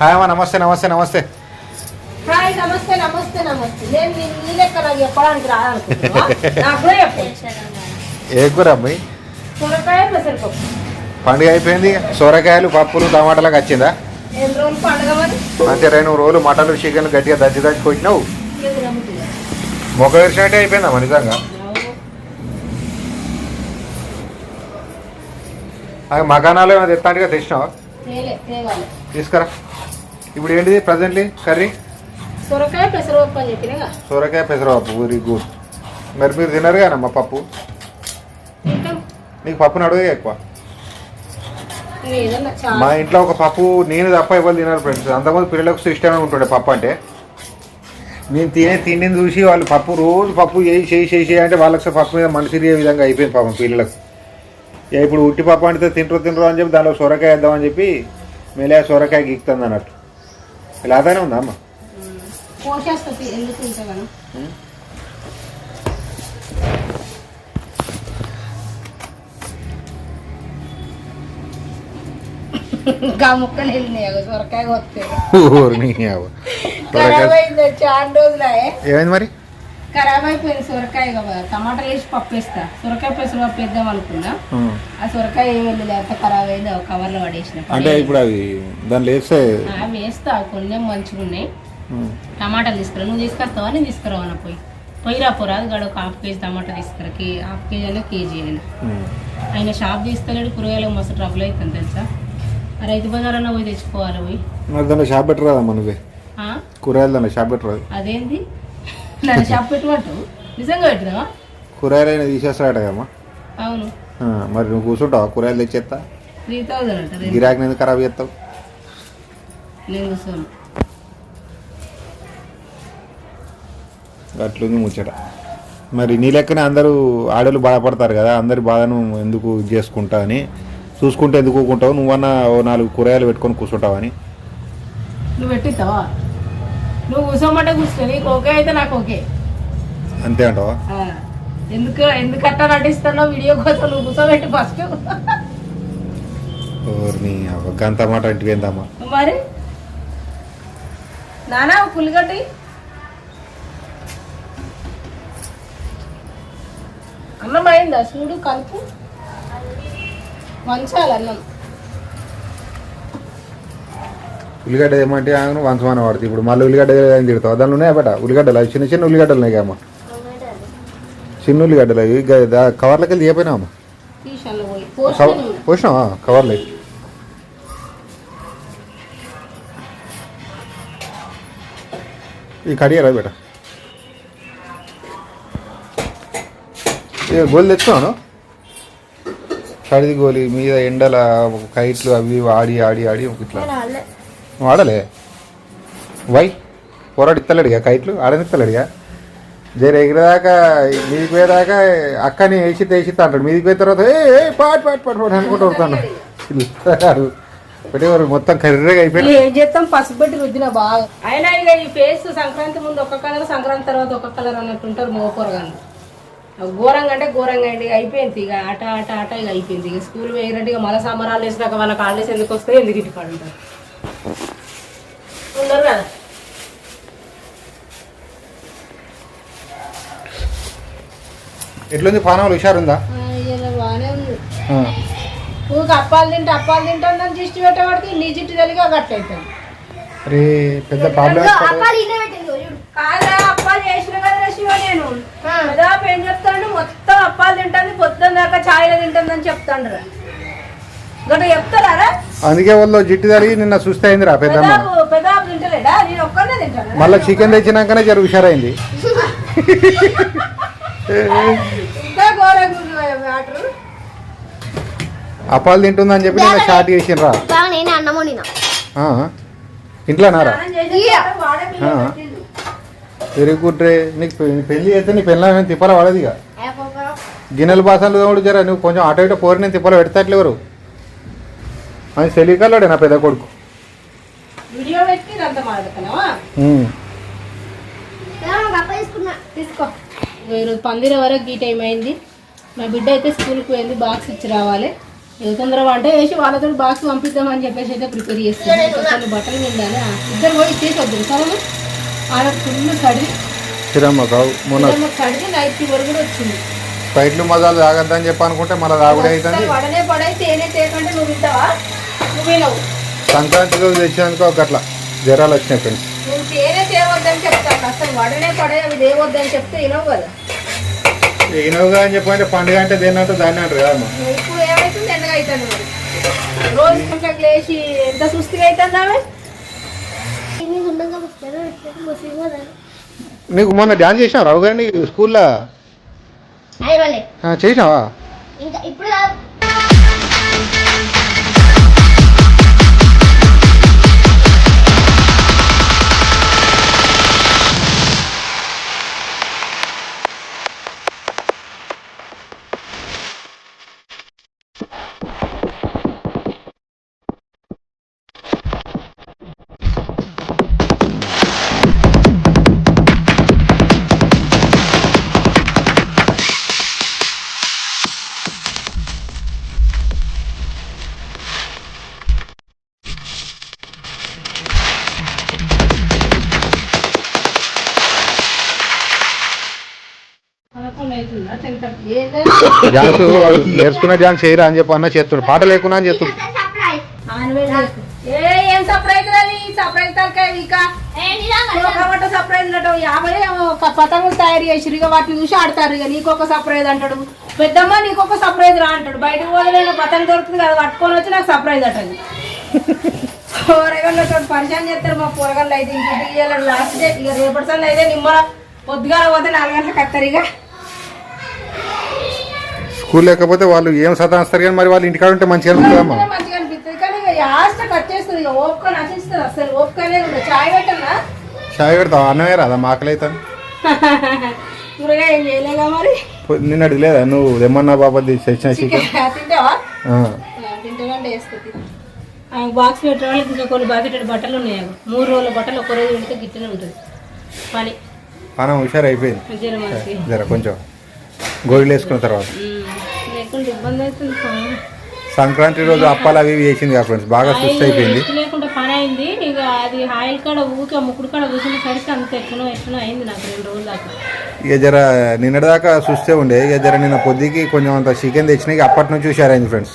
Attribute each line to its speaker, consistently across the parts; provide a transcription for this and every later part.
Speaker 1: Hi అమ్మా నమస్తే నమస్తే నమస్తే.
Speaker 2: హాయ్ నమస్తే నమస్తే నమస్తే. నేను నీ- లెక్క నాకు చెప్పడానికి చెప్పు.
Speaker 1: ఏ కూర అమ్మాయి
Speaker 2: సొరకాయ పెసరపప్పు.
Speaker 1: పండుగ అయిపోయింది సొరకాయలు పప్పులు టమాటాలకు వచ్చిందా? అంతే రెండు రోజులు మటన్లు చికెన్ గట్టిగా దచ్చి దచ్చి కొట్టినావు. మొక్క విరిచినట్టే అయిపోయిందమ్మా నిజంగా. అది మకానాలు ఏమైనా తెస్తాంటిగా తెచ్చినావా? తీసుకురా. ఇప్పుడు ఏంటిది ప్రజెంట్లీ కర్రీ
Speaker 2: సొరకాయ పెసరపప్పు అని చెప్పినగా.
Speaker 1: సొరకాయ పెసరపప్పు వెరీ గుడ్ మరి మీరు తినరు కానమ్మా పప్పు?
Speaker 2: తింటాం.
Speaker 1: నీకు పప్పుని అడుగు ఎక్కువ. మా ఇంట్లో ఒక పప్పు నేను తప్ప ఎవరు తినరు ఫ్రెండ్స్ అంతకుముందు పిల్లలకు ఇష్టమే ఉంటుండే పప్పు అంటే. నేను తినే తిండిని చూసి వాళ్ళు పప్పు రోజు పప్పు చేయి చేయి చేయి చేయి అంటే వాళ్ళకి పప్పు మీద తిరిగే విధంగా అయిపోయింది పాపం పిల్లలకు. ఇప్పుడు ఉట్టి పప్పు అంటే తింటారు తింటారు అని చెప్పి దానిలో సొరకాయ వేద్దామని చెప్పి మెలే సొరకాయ గీక్తుంది అన్నట్టు ఇలా అదానే ఉందా అమ్మ
Speaker 2: సొరకాయ
Speaker 1: ఏమైంది మరి
Speaker 2: ఖరాబ్ అయిపోయింది సొరకాయ టమాటాలు వేసి పప్పు వేస్తా సొరకాయ పెసరు పప్పు వేద్దాం అనుకున్నా. ఆ. సొరకాయ ఏం వెళ్ళలేదు అంత ఖరాబ్ అయింది ఒక కవర్లో పడేసిన
Speaker 1: అంటే ఇప్పుడు అవి వేస్తే
Speaker 2: వేస్తా కొన్ని మంచిగా ఉన్నాయి. టమాటాలు తీసుకురా నువ్వు తీసుకొస్తావా నేను తీసుకురావా పోయి. పోయిరా పోరా అది గడ ఒక హాఫ్ కేజీ టమాటా తీసుకురా కే హాఫ్ కేజీ అయినా కేజీ అయినా. ఆయన షాప్ తీస్తలేడు కూరగాయలకు మస్తు ట్రబుల్ అవుతుంది తెలుసా? రైతు బజార్ అన్న పోయి తెచ్చుకోవాలి పోయి?
Speaker 1: దాంట్లో షాప్ పెట్టరాదమ్మా నువ్వే?
Speaker 2: ఆ?
Speaker 1: కూరగాయలు దాంట్లో షాప్ పెట్టరాదు.
Speaker 2: అదేంది? నన్ను షాప్ పెట్టమంటు నిజంగా పెట్టినావా?
Speaker 1: కూరగాయలు తీసేస్తాడట కదమ్మా.
Speaker 2: అవును.
Speaker 1: మరి నువ్వు కూర్చుంటావా? కూరగాయలు తెచ్చేస్తా?
Speaker 2: త్రీ థౌజండ్ అంట రెండు.
Speaker 1: గిరాకీ ఎందుకు ఖరాబ్ చేస్తావు?
Speaker 2: నేను కూర్చోను.
Speaker 1: అట్లుంది ముచ్చట. మరి నీ లెక్కనే అందరూ ఆడోళ్ళు బాధపడతారు కదా అందరి బాధను ఎందుకు చేసుకుంటా అని. చూసుకుంటే ఎందుకు నువ్వన్నా ఓ నాలుగు కూరగాయలు పెట్టుకొని కూర్చుంటావని
Speaker 2: నువ్వు పెట్టిస్తావా? నువ్వు కూర్చోమంటే కూర్చో నీకు ఓకే అయితే నాకు ఓకే.
Speaker 1: అంతే అంటావా?
Speaker 2: ఎందుకు ఎందుకు అట్లా నటిస్తానో వీడియో కోసం? నువ్వు కూర్చోబెట్టి ఫస్ట్.
Speaker 1: ఓర్ని గంత మాట ఇంటికి ఏందమ్మా?
Speaker 2: మరి? నానా పులిగడ్డి అన్నం అయిందా? చూడు కలుపు. వంచాలి అన్నం.
Speaker 1: ఉల్లిగడ్డ ఏమంటే ఆమెను వంచమని వాడుతుంది ఇప్పుడు మళ్ళీ ఉల్లిగడ్డ ఏం తిడతావు? దానిలో ఉన్నాయా బేట ఉల్లిగడ్డలు అవి చిన్న చిన్న ఉల్లిగడ్డలు ఉన్నాయి అమ్మ చిన్న ఉల్లిగడ్డలు అవి. కవర్లకి వెళ్ళి చెప్పినా అమ్మ? పోసినావా? కవర్లో. ఈ కడియారా బేట. గోలు తెచ్చుకున్నాను కడిది గోలి మీద ఎండల కైట్లు అవి ఆడి ఆడి ఆడి ఇట్లా. వాడలే. వై? పోరాడిత్తలేడుగా కైట్లు? ఆడనిత్తలేడుగా జర ఎగిరేదాకా మీదికి పోయేదాకా అక్కని వేసి వేసి అంటాడు మీదికి పోయిన తర్వాత ఏ ఏ, పాట్ పాట్ పాటు అనుకుంటూ వస్తాను. పెట్టేవారు మొత్తం కర్రీగా అయిపోయింది.
Speaker 2: ఏం చేస్తాం? పసుపెట్టి రుద్దిన బాగా. అయినా ఇక ఈ ఫేస్ సంక్రాంతి ముందు ఒక కలర్ సంక్రాంతి తర్వాత ఒక కలర్ అన్నట్టు ఉంటారు మోపరగాను ఘోరంగా అంటే ఘోరంగా అండి అయిపోయింది. ఇక ఆట ఆట ఆట ఇక అయిపోయింది. ఇక స్కూల్ వేయరంటే ఇక మళ్ళీ సమ్మర్ వేసినాక వాళ్ళకి హాలిడేస్ ఎందుకు వస్తాయి ఎందుకు ఇంటి కాడు ఉంటారు? కదా
Speaker 1: ఎట్లుంది హుషారుందా?
Speaker 2: బాగానే ఉంది. ఊరికి అప్పాలు తింటే అప్పాలు తింటాను జిస్ట్ పెట్టబడితే నీ జిట్టు తెలిగా గట్లయితుంది
Speaker 1: అరే పెద్ద ప్రాబ్లం
Speaker 2: కాదా అప్పాలు చేసిన కదా శివ నేను. దాదాపు ఏం చెప్తాడు? మొత్తం అప్పాలు తింటాను పొద్దున్న దాకా ఛాయలు తింటుందని చెప్తాడు గట్ట చెప్తారా
Speaker 1: అందుకే వాళ్ళు జిట్టు తరిగి నిన్న సుస్థ అయిందిరా పెద్దమ్మ.
Speaker 2: పెదాపు పెదాపు తింటలేడా? నేను ఒక్కనే తింటాను?
Speaker 1: మళ్ళీ చికెన్ తెచ్చినాకనే జర హుషారైంది.
Speaker 2: ఇంకా ఘోరంగా ఉంది మ్యాటర్.
Speaker 1: అప్పాలు తింటుందని చెప్పి నిన్న స్టార్ట్ చేసిండ్రా.
Speaker 3: బాగా నేనే అన్నం వండినా
Speaker 1: ఆ, ఇంట్లోనారా ఆ. వెరీ గుడ్ రే. నీకు పె- పెళ్ళి చేస్తే నీ పెళ్ళ తిప్పల పడదు ఇక. గిన్నెల బాసనలు తోడు జర నువ్వు కొంచెం అటు ఇటు పోరి నేను తిప్పలు పెడతాట్లు అది సెలికల్లాడే నా పెద్ద కొడుకు.
Speaker 2: వీడియో పెట్టి తీసుకో. ఈరోజు పందిర వరకు ఈ టైం అయింది. మా బిడ్డ అయితే స్కూల్కి పోయింది బాక్స్ ఇచ్చి రావాలి. ఏ తొందర వంట వేసి వాళ్ళతో బాక్స్ పంపిద్దామని చెప్పేసి అయితే ప్రిపేర్ చేస్తాను కొన్ని బట్టలు నిండాలి. ఆ, ఇద్దరు పోయి ఇచ్చేసి వద్దు సరే ఆమె ఫుల్
Speaker 1: మొన్న
Speaker 2: కడిగి నైట్ వరకు కూడా వచ్చింది.
Speaker 1: మజాలు తాగద్దని చెప్పి అనుకుంటే మళ్ళీ తాగుడే అవుతుంది.
Speaker 2: తేనే తేకంటే నువ్వు వింటావా
Speaker 1: సంక్రాంతి రోజు తెచ్చినందుకు ఒక అట్లా జ్వరాలు వచ్చినాయి ఫ్రెండ్స్.
Speaker 2: నువ్వు తేనే తేవద్దని చెప్తాను అసలు వడనే పడాయి అవి తేవద్దని చెప్తే వినవు కదా.
Speaker 1: ఈనవుగా అని చెప్పంటే పండుగ అంటే దేనంటే దాన్ని అంటారు కదమ్మా
Speaker 2: నువ్వు ఇప్పుడు ఏమైతుంది? ఎండగా అవుతుంది మరి. రోజు కొంచెం లేచి ఎంత సుస్థిగా అవుతుంది ఆమె
Speaker 3: ఇది ఉండగా ముస్లిం
Speaker 1: నీకు మొన్న డ్యాన్స్ చేసినావు రావు గారిని స్కూల్లో? చేసినావా?
Speaker 3: ఇప్పుడు
Speaker 2: తింటాం
Speaker 1: డ్యాన్స్ నేర్చుకున్న డ్యాన్స్ చేయరా అని చెప్పి అన్న చేస్తుండు. పాట లేకున్నా అని చెప్తుంది
Speaker 2: ఏ ఏం సర్ప్రైజ్ సర్ప్రైజ్ కాబట్టి సర్ప్రైజ్ యాభై ఒక పతంగులు తయారు చేసి ఇక వాటిని చూసి ఆడతారు. ఇక నీకొక సర్ప్రైజ్ అంటాడు. పెద్దమ్మ నీకొక సర్ప్రైజ్ రా అంటాడు. బయటకు పోతే పతంగ దొరుకుతుంది కదా పట్టుకొని వచ్చి నాకు సర్ప్రైజ్ అంటది. కూరగాయలు పరిచయం చేస్తారు. మా కూరగాయలు అయితే ఇంటికి లాస్ట్ డే ఇక రేపటి సార్లు అయితే నిమ్మల పొద్దుగాల పోతే నాలుగు గంటలకు వస్తారు ఇక
Speaker 1: స్కూల్ లేకపోతే వాళ్ళు ఏం సతాయిస్తారు కానీ మరి వాళ్ళు ఇంటికాడ ఉంటే మంచిగా ఉంటుందమ్మా
Speaker 2: మంచిగా అనిపిస్తుంది. కానీ ఇక లాస్ట్ వచ్చేస్తుంది ఇక ఓపిక నశిస్తుంది. అసలు ఓపిక చాయ్
Speaker 1: పెడతావు? అన్నమే రాదా? మాకలు అవుతాను
Speaker 2: కూరగాయ ఏం చేయలేగా మరి?
Speaker 1: నిన్న లేదా నువ్వు ఏమన్నా బాబా తెచ్చిన చికెన్
Speaker 2: చికెన్. తింటావా? తింటామంటే వేస్తుంది బాక్స్ పెట్టడానికి ఇంకా కొన్ని బాకెట్ బట్టలు ఉన్నాయి. మూడు రోజుల బట్టలు ఒక రోజు పెడితే గిట్టనే ఉంటుంది. పని.
Speaker 1: మనం హుషారు అయిపోయింది జర కొంచెం గోళీలు వేసుకున్న తర్వాత. సంక్రాంతి రోజు అప్పాలు అవి ఇవి వేసింది కదా ఫ్రెండ్స్ బాగా సుస్థ అయిపోయింది.
Speaker 2: లేకుండా పని అయింది. ఇక అది ఆయిల్ కాడ ఊకే ముక్కుడు కాడ కూర్చునేసరికి అంత ఎట్లనో ఎట్లనో అయింది నాకు రెండు రోజుల దాకా.
Speaker 1: ఇక జర నిన్నటిదాకా చూస్తే ఉండే. ఇక జర నిన్న పొద్దుకి కొంచెం అంత చికెన్ తెచ్చినా ఇక అప్పటి నుంచి హుషారైంది ఫ్రెండ్స్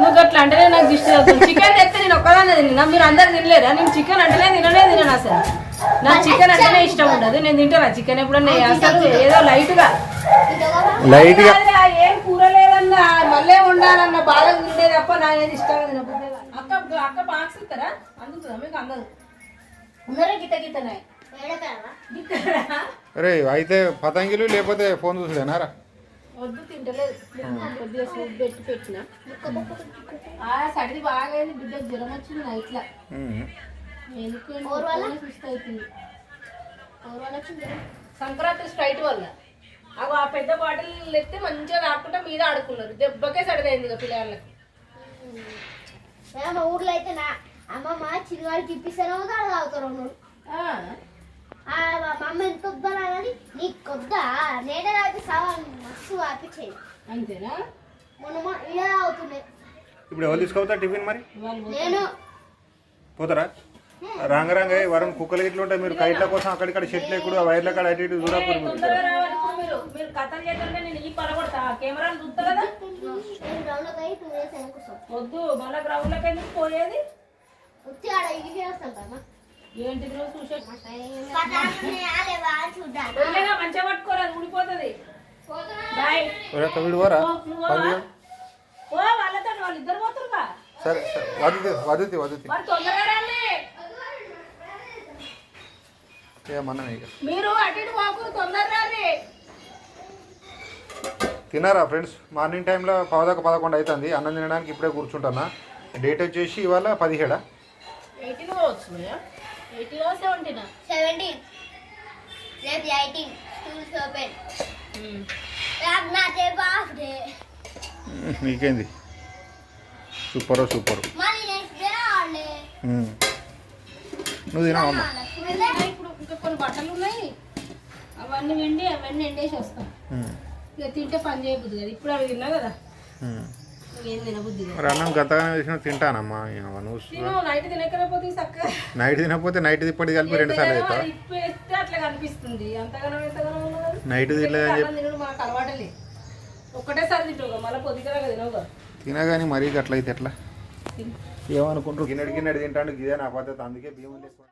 Speaker 2: నువ్వు అట్లా అంటేనే నాకు దిష్టి అవుతుంది చికెన్ తెస్తే నేను ఒక్కదాన్ని తిన్నా. మీరు అందరు తినలేరా నేను చికెన్ అంటేనే తినలే తినను అసలు. నాకు చికెన్ అంటేనే ఇష్టం ఉండదు. నేను తింటాను? చికెన్ ఎప్పుడన్నా అసలు ఏదో
Speaker 1: లైట్గా లైట్గా
Speaker 2: అదే, ఏం కూర లేదన్నా మళ్ళీ ఉండాలన్న బాధ తింటే తప్ప నాకేది ఇష్టంగా అక్క అక్క బాక్స్ ఇస్తారా? అందుతుందా? మీకు అందదు. అందరూ గిట్ట
Speaker 1: అరే అయితే పతంగిలు లేకపోతే ఫోన్ చూసుడేనారా
Speaker 2: వద్దు తింటలేదు. కొద్దిగా సూప్ పెట్టి పెట్టిన. ఆ సర్ది జ్వరం వచ్చింది నైట్లా. ఎందుకు అవుతుంది సంక్రాంతి స్ప్రైట్ వల్ల. అవి ఆ పెద్ద బాటిల్ ఎత్తే మంచిగా రాకుండా మీద ఆడుకున్నారు. దెబ్బకే సడదైంది ఇక పిల్లలకి
Speaker 3: మా ఊర్లో అయితే నా అమ్మమ్మ చిన్నవాడికి ఇప్పిస్తారో దాని తాగుతారు ఉన్నాడు
Speaker 2: ఆ,
Speaker 3: ఆ, మా అమ్మ ఎంత వద్దా కానీ నీకు కొద్దా నేనే తాగితే సవాల్ మస్తు ఆపించేది.
Speaker 2: అంతేనా?
Speaker 3: మొన్న ఇలా తాగుతున్నాయి
Speaker 1: ఇప్పుడు ఎవరు తీసుకోవద్దా టిఫిన్ మరి?
Speaker 3: నేను.
Speaker 1: పోతారా? రాంగ రాంగ వరం కుక్కలు ఇట్లా ఉంటాయి మీరు. కైట్ల కోసం అక్కడిక్కడ చెట్లు ఎక్కుడు ఆ వైర్ల కాడ అటు ఇటు చూడకూడదు.
Speaker 2: ఇప్పుడు మీరు మీరు కథలు చేస్తుంటే నేను ఈ పడగొడతా కెమెరాలు చూస్తా కదా? వద్దు మళ్ళీ గ్రౌండ్లోకి ఎందుకు పోయేది? ఏంటిది రోజు చూసే మంచిగా పట్టుకోరా ఊడిపోతుంది. బాయ్. వాళ్ళతో వాళ్ళు ఇద్దరు పోతురుగా
Speaker 1: సరే వదితి వదితి వదితి
Speaker 2: తొందరగా
Speaker 1: ఇక?
Speaker 2: మీరు
Speaker 1: తినారా ఫ్రెండ్స్? మార్నింగ్ టైంలో పదకొండు పదకొండు అవుతుంది అన్నం తినడానికి ఇప్పుడే కూర్చుంటున్నా. డేట్ వచ్చేసి ఇవాళ పదిహేడా?
Speaker 3: హాఫ్ డే
Speaker 1: నీకేంది సూపర్ సూపర్
Speaker 3: హాలిడే
Speaker 1: నువ్వు తినావమ్మా
Speaker 2: ఇంకా కొన్ని బట్టలు ఉన్నాయి. అవన్నీ వెండి అవన్నీ ఎండేసి వస్తాం. ఇక తింటే పని చేయబుద్ది కదా. ఇప్పుడు అవి తిన్నా కదా. ఏం తినబుద్ధి కాదు.
Speaker 1: మరి అన్నం వేసిన తింటానమ్మా నువ్వు
Speaker 2: నైట్ తినకపోతే చక్కగా
Speaker 1: నైట్ తినకపోతే నైట్ తిప్పటి కలిపి రెండు సార్లు అవుతావు
Speaker 2: ఇప్పేస్తే అట్లా కనిపిస్తుంది. అంతగానో ఎంతగానో ఉన్నది
Speaker 1: నైట్ తినలేదని చెప్పి.
Speaker 2: అన్నం తినడు మాకు అలవాటలే ఒక్కటేసారి తింటావు మళ్ళీ పొద్దుగా తినవుగా
Speaker 1: తినగాని మరీ గట్లయితే ఎట్లా? ఏమనుకుంటారు? గిన్నెడు గిన్నెడు తింటాడు ఇదే నా పద్ధతి అందుకే బియ్యం లేకుండా